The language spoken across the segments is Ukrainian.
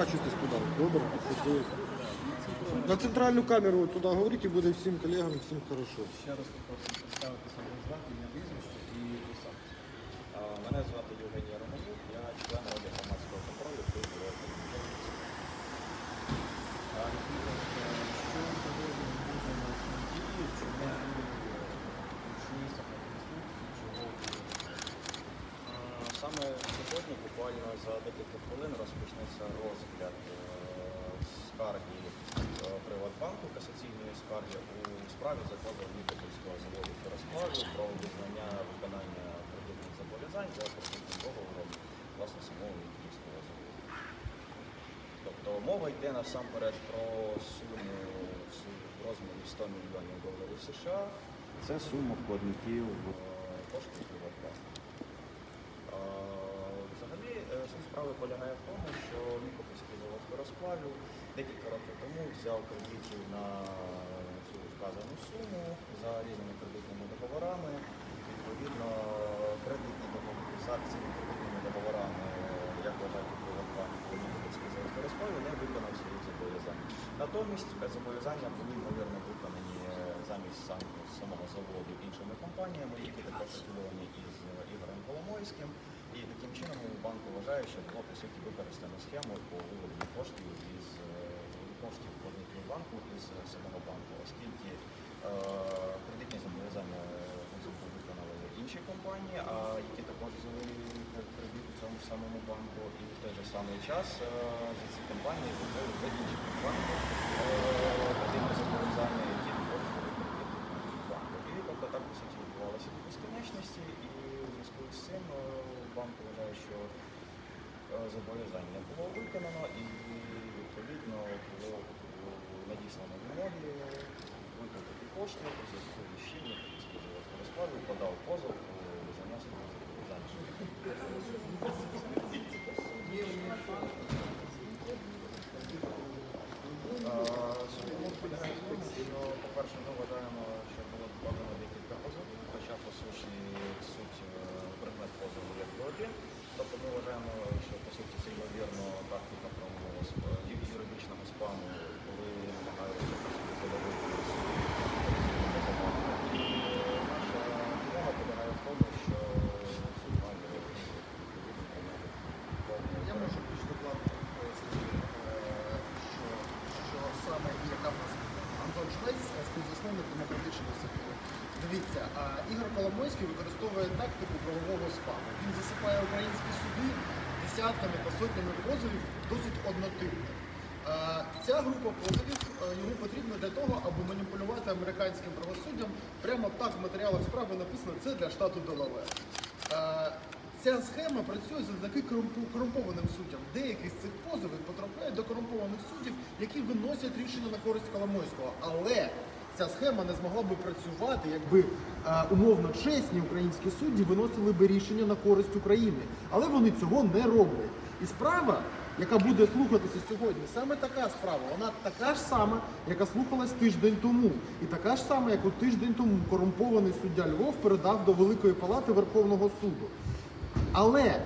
поворачуйтесь туди. Добре? Щасливо. На центральну камеру туди говорите, і буде всім колегам, всім хорошо. Ще раз попрошу представитися на звати, ім'я прізвище і посаду. Мене звати Євгеній Романюк, я член ради громадського контролю при бюро економічної А розумієте, що сьогодні буде на суді, чому учнівся на конструкції, чого А, Саме сьогодні, буквально за декілька хвилин, розпочнеться розгляд е, скарги е, Приватбанку, касаційної скарги у справі закону Нікопольського заводу «Феросплаву» про визнання виконання кредитних зобов'язань за кредитним договором власне самого Нікопольського заводу. Тобто мова йде насамперед про суму в розмірі 100 мільйонів доларів США. Це сума вкладників в е, кошти Приватбанку. А, Взагалі справи полягає в тому, що завод розплавів декілька років тому взяв кредитів на цю вказану суму за різними кредитними договорами. Відповідно, кредитні договори з акціями кредитними договорами, як вважають Приватбанк, Нікопольський завод розплавів не виконав свої зобов'язання. Натомість е, зобов'язання були, ймовірно, виконані е, замість сам- самого заводу іншими компаніями, які також афілійовані із е, Ігорем Коломойським. І таким чином банк вважає, що було по суті використано схему по виведенню коштів із е, коштів вкладників банку із е, самого банку, оскільки е, кредитні зобов'язання виконали інші компанії, а які також взяли кредит у цьому самому банку, і в той же самий час е, за ці компанії виконали за інші компанії. Е, кредитні зобов'язання, які також взяли кредит банку. І тобто так по суті відбувалося до безконечності, і у зв'язку з цим е, банк вважає, що е, зобов'язання було виконано і відповідно було е, надіслано вимоги викликати кошти у зв'язку з чим розкладу подав позов полягає в тому, що, по-перше, ми вважаємо, що було декілька позовів, хоча по суті суть е, предмет позову як би один. Тобто ми вважаємо, що по суті це ймовірно практика правового сп- ю- юридичного спаму, коли намагаються по суті заловити суд. І наша вимога полягає в тому, що суд має Я можу більш докладно пояснити, е, що, що саме і яка в нас Антон Швець, е, співзасновник демократичного сектору. Дивіться, а Ігор Коломойський використовує тактику правового спаму. Він засипає українські суди десятками та сотнями позовів досить однотипно. Е, Ця група позовів е, йому потрібна для того, аби маніпулювати американським правосуддям. Прямо так в матеріалах справи написано це для штату Делавер. Е, Ця схема працює завдяки корумпованим суддям. Деякі з цих позовів потрапляють до корумпованих суддів, які виносять рішення на користь Коломойського. Але ця схема не змогла би працювати, якби е, умовно чесні українські судді виносили би рішення на користь України. Але вони цього не роблять. І справа, яка буде слухатися сьогодні, саме така справа. Вона така ж сама, яка слухалась тиждень тому. І така ж сама, яку тиждень тому корумпований суддя Львов передав до Великої Палати Верховного суду. Але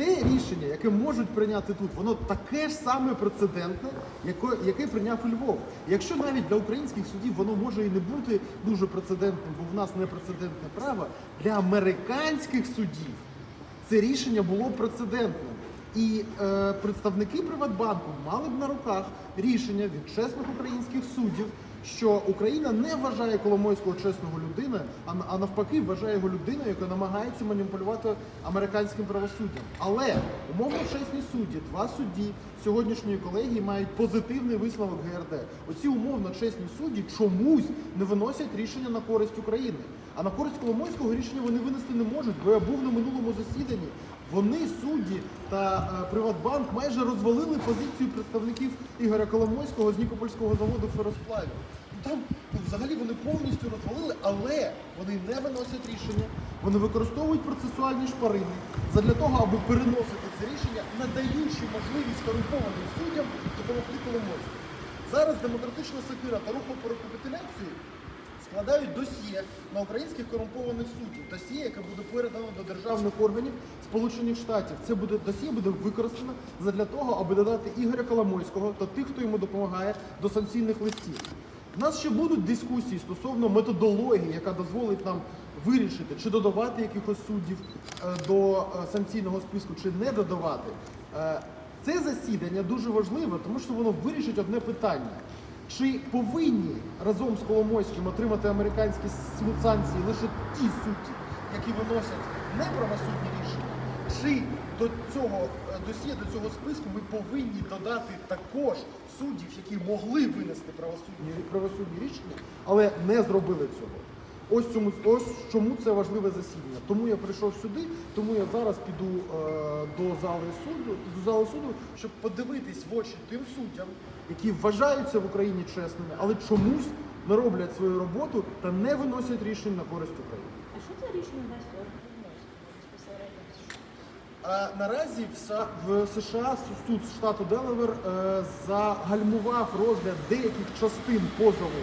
це рішення, яке можуть прийняти тут, воно таке ж саме прецедентне, яке, яке прийняв Львов. Якщо навіть для українських судів воно може і не бути дуже прецедентним, бо в нас не прецедентне право, для американських судів це рішення було прецедентним. І е, представники Приватбанку мали б на руках рішення від чесних українських суддів, що Україна не вважає Коломойського чесного людини, а, навпаки вважає його людиною, яка намагається маніпулювати американським правосуддям. Але умовно чесні судді, два судді сьогоднішньої колегії мають позитивний висновок ГРД. Оці умовно чесні судді чомусь не виносять рішення на користь України. А на користь Коломойського рішення вони винести не можуть, бо я був на минулому засіданні. Вони, судді та е, Приватбанк, майже розвалили позицію представників Ігоря Коломойського з Нікопольського заводу феросплавів. Там взагалі вони повністю розвалили, але вони не виносять рішення, вони використовують процесуальні шпарини задля того, аби переносити це рішення, надаючи можливість корумпованим суддям допомогти Коломойському. Зараз демократична сокира та рух по рекапітуляції складають досьє на українських корумпованих суддів. Досьє, яке буде передано до державних органів Сполучених Штатів. Це буде досьє буде використано задля того, аби додати Ігоря Коломойського та тих, хто йому допомагає до санкційних листів. У нас ще будуть дискусії стосовно методології, яка дозволить нам вирішити, чи додавати якихось суддів е, до е, санкційного списку, чи не додавати. Е, Це засідання дуже важливе, тому що воно вирішить одне питання. Чи повинні разом з Коломойським отримати американські санкції лише ті судді, які виносять неправосудні рішення? Чи до цього е, досьє, до цього списку ми повинні додати також суддів, які могли винести правосудні, правосудні рішення, але не зробили цього? Ось чому ось чому це важливе засідання. Тому я прийшов сюди, тому я зараз піду е, до зали суду, до зали суду, щоб подивитись в очі тим суддям, які вважаються в Україні чесними, але чомусь не роблять свою роботу та не виносять рішень на користь України. А що це рішення дасть А наразі в, Са- в США суд штату Делавер е, загальмував розгляд деяких частин позову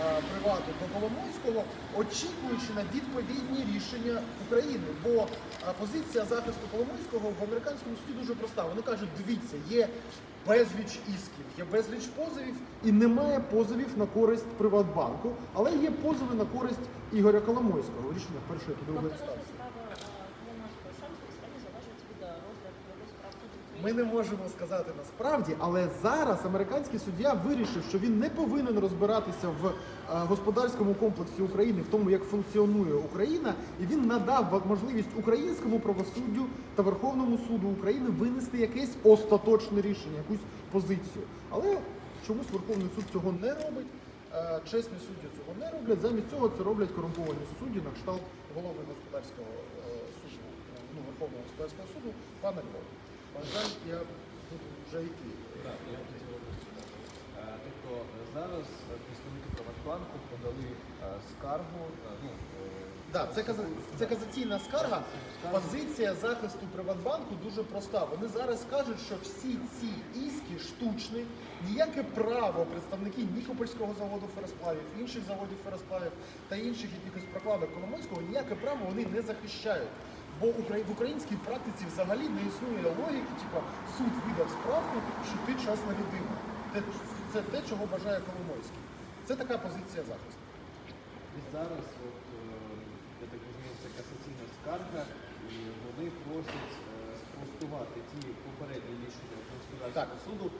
е, привату до Коломойського, очікуючи на відповідні рішення України. Бо е, позиція захисту Коломойського в американському суді дуже проста. Вони кажуть, дивіться, є безліч ісків, є безліч позовів, і немає позовів на користь Приватбанку, але є позови на користь Ігоря Коломойського. Рішення першої та другої Тобто інстанції. справа Коломойського шансу справді залежить від е, розгляду його справ тут в Україні? Ми не можемо сказати насправді, але зараз американський суддя вирішив, що він не повинен розбиратися в е, господарському комплексі України, в тому, як функціонує Україна, і він надав можливість українському правосуддю та Верховному суду України винести якесь остаточне рішення, якусь позицію. Але чомусь Верховний суд цього не робить. е, Чесні судді цього не роблять. Замість цього це роблять корумповані судді на кшталт голови господарського е, суду, ну, Верховного господарського суду, пана Львова. На я буду вже йти. Так, я хотів. Е, Тобто е, зараз е, представники Приватбанку подали скаргу, ну, Да, це, каза- це казаційна скарга. Позиція захисту Приватбанку дуже проста. Вони зараз кажуть, що всі ці іски штучні, ніяке право представники Нікопольського заводу феросплавів, інших заводів феросплавів та інших якихось прокладок Коломойського, ніяке право вони не захищають. Бо в українській практиці взагалі не існує логіки, типу суд видав справку, що ти чесна людина. Це, це те, чого бажає Коломойський. Це така позиція захисту. і зараз, от, е, я так розумію, це касаційна скарга, і вони просять е, спростувати ті попередні рішення господарського суду, е,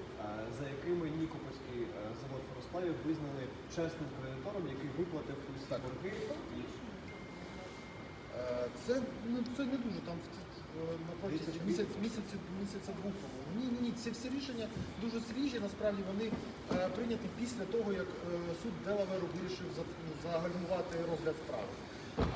за якими Нікопольський завод феросплавів визнали чесним кредитором, який виплатив усі борги. Це, ну, це не дуже там е, на Місяць- місяць, місяця, двох. Ні, ні, ні, ці всі рішення дуже свіжі. Насправді вони е, прийняті після того, як е, суд Делаверу вирішив за- загальмувати розгляд справи.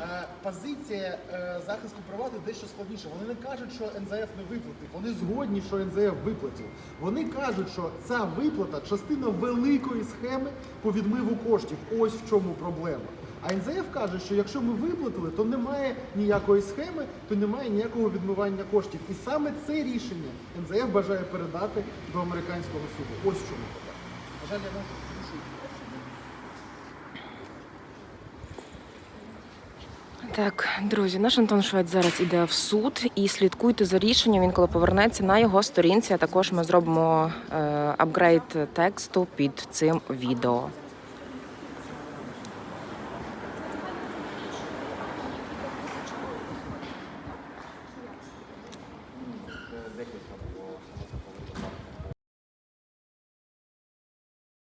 Е, позиція е, захисту привату дещо складніша. Вони не кажуть, що НЗФ не виплатив. Вони згодні, що НЗФ виплатив. Вони кажуть, що ця виплата частина великої схеми по відмиву коштів. Ось в чому проблема. А НЗФ каже, що якщо ми виплатили, то немає ніякої схеми, то немає ніякого відмивання коштів. І саме це рішення НЗФ бажає передати до американського суду. Ось чому проблема. На жаль, я. Так, друзі, наш Антон Швець зараз іде в суд і слідкуйте за рішенням. Він коли повернеться на його сторінці. А також ми зробимо е, апгрейд тексту під цим відео.